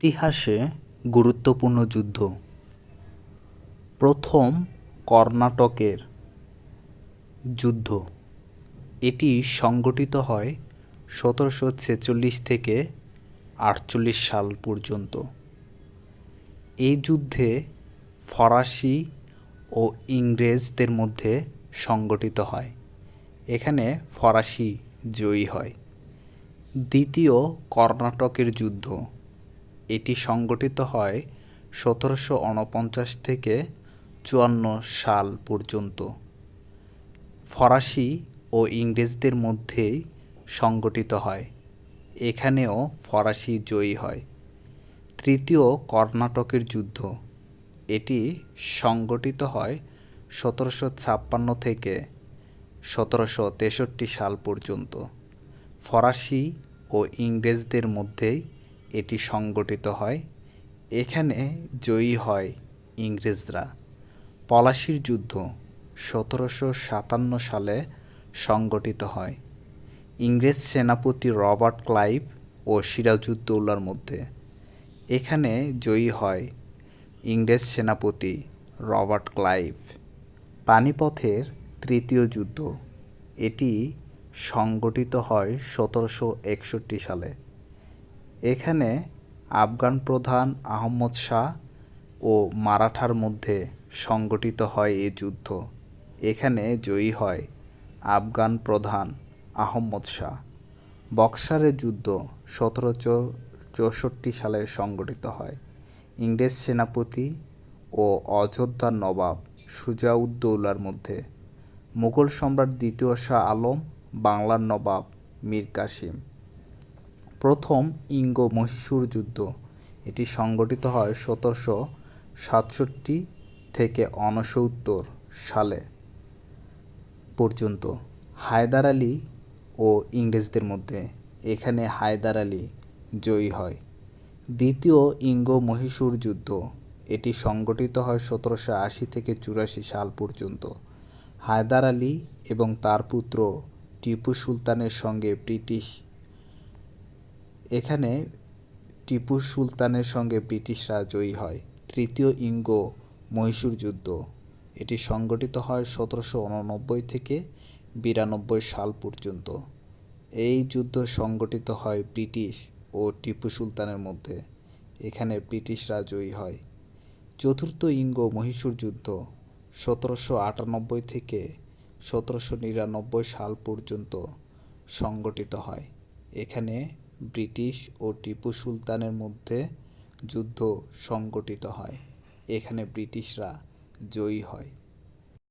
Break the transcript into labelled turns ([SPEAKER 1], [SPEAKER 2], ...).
[SPEAKER 1] ইতিহাসে গুরুত্বপূর্ণ যুদ্ধ। প্রথম কর্ণাটকের যুদ্ধ। এটি সংগঠিত হয় সতেরোশো ছেচল্লিশ থেকে আটচল্লিশ সাল পর্যন্ত। এই যুদ্ধে ফরাসি ও ইংরেজদের মধ্যে সংগঠিত হয়। এখানে ফরাসি জয়ী হয়। দ্বিতীয় কর্ণাটকের যুদ্ধ। এটি সংগঠিত হয় সতেরোশো উনপঞ্চাশ থেকে চুয়ান্ন সাল পর্যন্ত। ফরাসি ও ইংরেজদের মধ্যেই সংগঠিত হয়। এখানেও ফরাসি জয়ী হয়। তৃতীয় কর্ণাটকের যুদ্ধ। এটি সংগঠিত হয় সতেরোশো ছাপ্পান্ন থেকে সতেরোশো তেষট্টি সাল পর্যন্ত। ফরাসি ও ইংরেজদের মধ্যেই এটি সংগঠিত হয়। এখানে জয়ী হয় ইংরেজরা। পলাশির যুদ্ধ সতেরোশো সাতান্ন সালে সংগঠিত হয়। ইংরেজ সেনাপতি রবার্ট ক্লাইভ ও সিরাজউদ্দৌলার মধ্যে। এখানে জয়ী হয় ইংরেজ সেনাপতি রবার্ট ক্লাইভ। পানিপথের তৃতীয় যুদ্ধ। এটি সংগঠিত হয় সতেরোশো একষট্টি সালে। এখানে আফগান প্রধান আহমদ শাহ ও মারাঠার মধ্যে সংগঠিত হয় এ যুদ্ধ। এখানে জয়ী হয় আফগান প্রধান আহমদ শাহ। বক্সারের যুদ্ধ সতেরোশো চৌষট্টি সালে সংগঠিত হয়। ইংরেজ সেনাপতি ও অযোধ্যার নবাব সুজাউদ্দৌলার মধ্যে। মুঘল সম্রাট দ্বিতীয় শাহ আলম, বাংলার নবাব মীর কাসিম। প্রথম ইঙ্গ মহীশূর যুদ্ধ। এটি সংগঠিত হয় সতেরোশো সাতষট্টি থেকে ঊনসত্তর সালে পর্যন্ত। হায়দার আলী ও ইংরেজদের মধ্যে এখানে হায়দার আলী জয়ী হয়। দ্বিতীয় ইঙ্গ মহীশূর যুদ্ধ। এটি সংগঠিত হয় সতেরোশো আশি থেকে চুরাশি সাল পর্যন্ত। হায়দার আলী এবং তার পুত্র টিপু সুলতানের সঙ্গে ব্রিটিশ এখানে টিপু সুলতানের সঙ্গে ব্রিটিশরা জয়ী হয়। তৃতীয় ইঙ্গ মহীশূর যুদ্ধ। এটি সংগঠিত হয় সতেরোশো উননব্বই থেকে বিরানব্বই সাল পর্যন্ত। এই যুদ্ধ সংগঠিত হয় ব্রিটিশ ও টিপু সুলতানের মধ্যে। এখানে ব্রিটিশরা জয়ী হয়। চতুর্থ ইঙ্গ মহীশূর যুদ্ধ সতেরোশো আটানব্বই থেকে সতেরোশো নিরানব্বই সাল পর্যন্ত সংগঠিত হয়। এখানে ব্রিটিশ ও টিপু সুলতানের মধ্যে যুদ্ধ সংগঠিত হয়। এখানে ব্রিটিশরা জয়ী হয়।